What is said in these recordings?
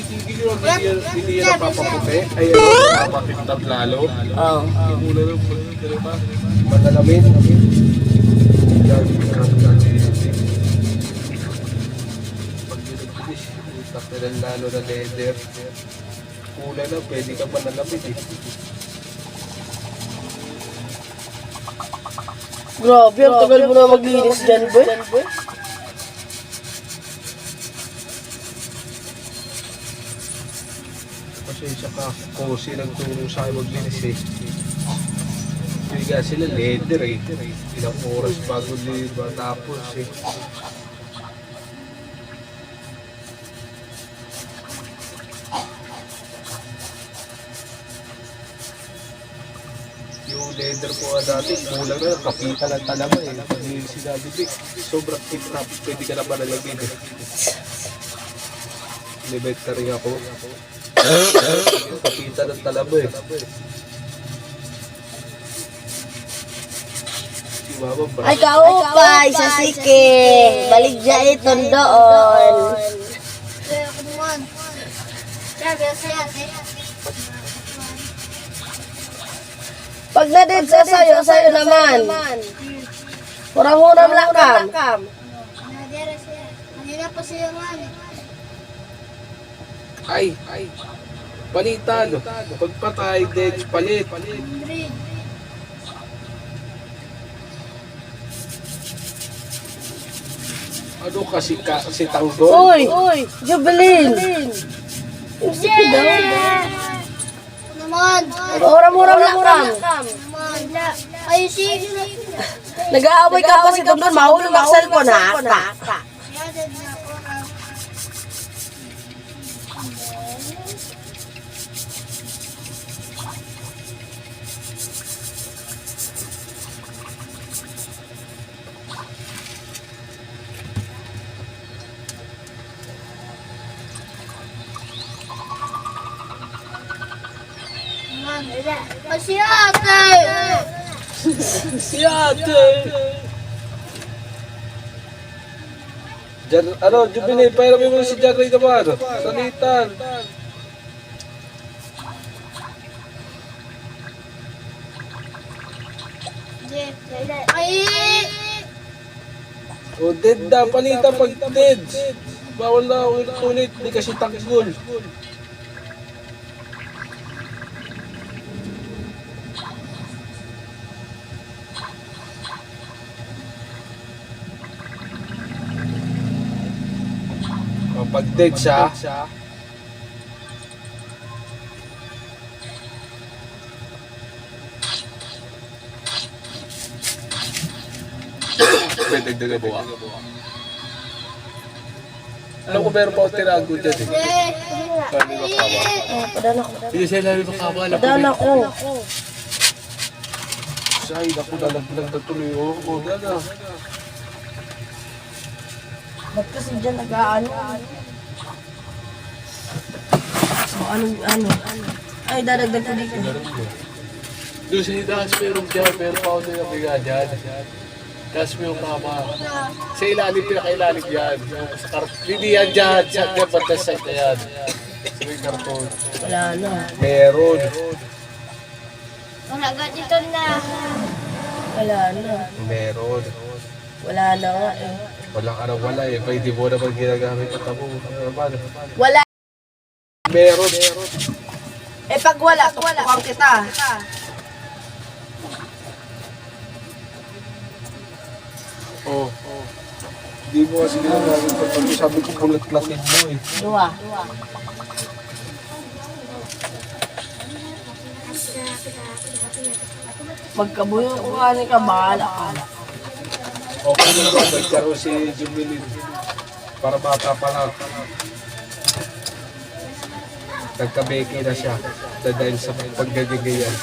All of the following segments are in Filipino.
titigil yun, hindi hindi yan napapaputi. Ay, ano, napapakintab lalo. Oo. Muna lang, ano ba? Madalamin. Yan, yan, yan. Pag pinagpilis, itak na lang lalo na leather. Kulay na, pwede ka manalamin eh. Grabe, ang tagal mo na maglinis dyan, boy. Ka, kasi nagturo sa akin maglinis eh. Biga sila leather eh. Ilang oras bago din matapos eh. Yung leather ko nga dati, kulang na, kapita lang talaga eh. Hindi sinabi din, sobrang tip na, pwede ka na ba nalagyan eh. Libet ka rin ako. Ng talabo eh. Ay, kaupay sa sike. Baligya ito doon. Pag na-dead sa sayo, sayo naman. Hurang-hurang lakam. Ay, ay. Palitan. Pagpatay, Dex, palit. Ano kasi ka, kasi tanggol? Uy! Jubilin! Yung sike daw. Naman. Hurang-hurang lakam. Naman. Ay, sige. Nag-aaway ka kasi doon doon. Mahulog ang cellphone ha. Siya din na ako. ah. Naman. Ay, si ate. Si ate! Jar, ano, Jubilin, pairamin mo si Jarry naman. Salitan. Ay! O, dead na, palitan pag dead. Bawal na ulit-ulit, hindi kasi tanggol. Dead siya, pwede dagdagan buwa. Alam ko meron pa ako tirago dyan eh. Sabi mo kawa. Oh, padala ko. Hindi siya labi makawa. Padala ko. Say, naku, nalaglag na tuloy. Oo, oh, gana. Ba't kasi dyan nag-aano? So, ano? Ay, dadagdag ko dito. Doon sa itaas meron dyan, meron pa ako na nabiga dyan. Tapos may yung kama. Sa ilalim, pinakailalim yan. Sa kart hindi yan dyan, sa dyan, batas sa na yan. Sa may karton. Wala na. Meron. Wala ka dito na. Wala na. Meron. Wala na nga eh. Walang araw wala eh. Pwede mo naman ginagamit ang tabo. Ano ba? Wala. Meron. Eh, pag wala, tukukan kita. Oo. Oh. Hindi mo kasi ginagamit ang tabo. Sabi ko bulat-latin mo eh. Dua. Magkabuyo ko nga ni ka, bahala ka. Okay na ba? Nagkaroon si Jubilin. Para bata pa lang. Nagkabeke na siya. Na dahil sa paggagagayan.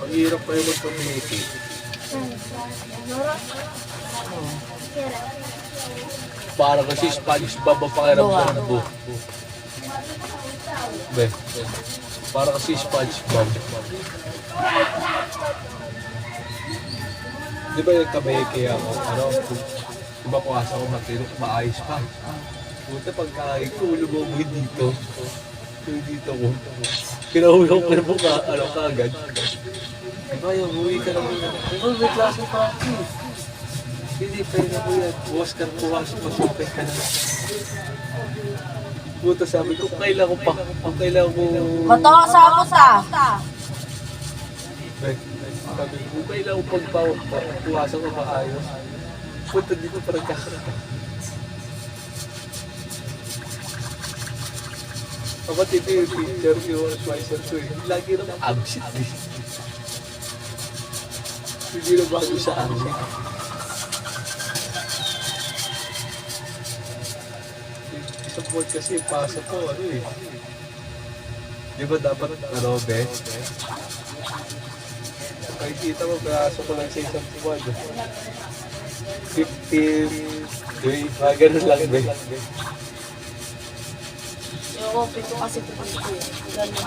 Ang hirap pa yung magpameke. Para kasi Spanish baba pakiram Dua. ng buhok. Be. Para kasi Spanish. Di ba yung kamay kaya ako, ano, kung kung mapuwasa ko matirok, maayos pa. Puta pagkain ko, lumaboy dito. Yung dito ko. Kinauwi ko pero buka, ano ka agad. Di ba yung uwi ka muna. Di ba may klase pa ako. Hindi, pwede na ko yan. Bukas ka pumasok, masupay ka na. Puta sabi ko, kailan ko pa, kung kailan ko... Matawa sa ta. Sabi ko, kailan ko pagpawasan ko maayos. Punta dito para kakakita. Kapatid ko yung picture ko, yung advisor ko eh. Lagi naman absent eh. Hindi na bago sa amin. Sa board kasi, pasa po, ano eh. Di ba dapat, ano, be? Nakikita mo, kaso ko lang sa isang buwan. 15, day, mga ganun lang, be. Yung pito kasi pito ko yun. Ganun.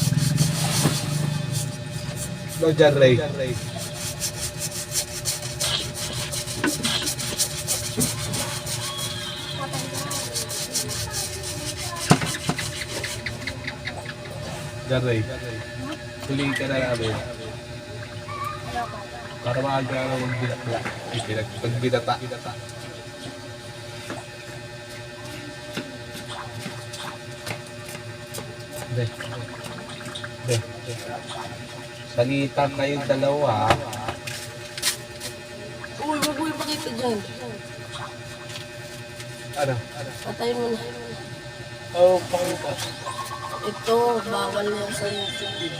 No, Jan Ray. Jan Ray. Tuloy ka na namin. Para maaga na magbinakla. Pinag, magbinata. Be. Be. Salita kayong dalawa. Uy, wag mo ipakita dyan. Ano? Patayin mo na. Oh, pakita. Ito, bawal na sa YouTube.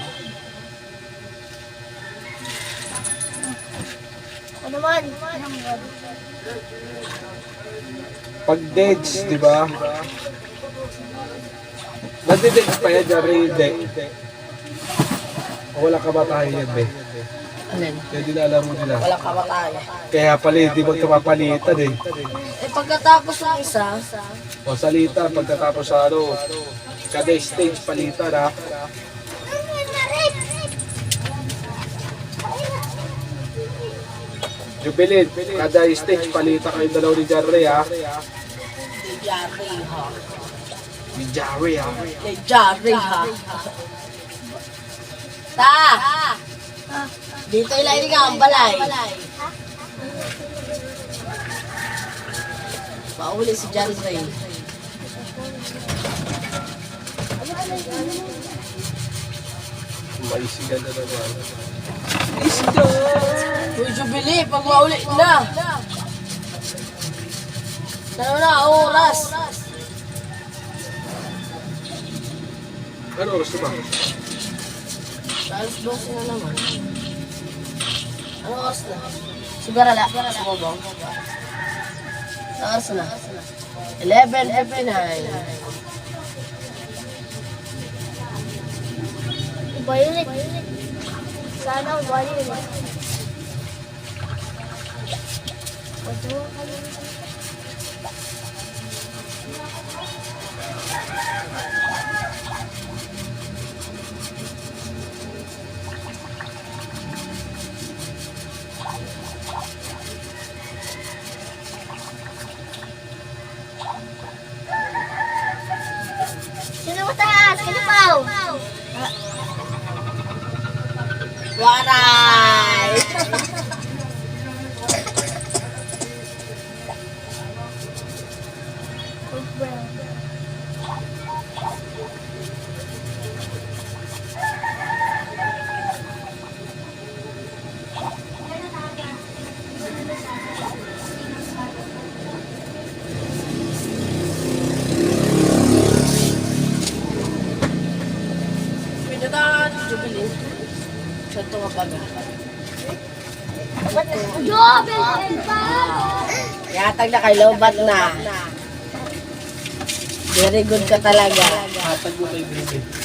Ano man? Pag deads, di ba? Nadideads pa yan, Jerry, hindi. O wala ka ba tayo yan, be? Alin? Kaya dinalaro nila. Walang kamatayan. Kaya pala hindi magkapapalitan eh. Eh, pagkatapos ng isa, O salita pagkatapos sa ano, kada stage palitan ha. Jubilin, kada stage palitan kayo dalaw ni Jarre ha. ni Jari ha. Ni Jarre ha. Ni Jari ha. Ta! Dito ilay ka ang balay. Pauli si John Ray. Maisigan na naman. Uy, Jubilee, pag mauli na. Ano na, oras. Ano oras na ba? Alas 12 na naman. Ano oras na? Sugarala. Sumubong. Ano oras na? 11.59. Violet. Sana violet. Ito. Sino Waray! Pwede na, jubilin. Sa ito baga. Jobel and Yatag na kay lobat na. Very good ka talaga. Hatag mo.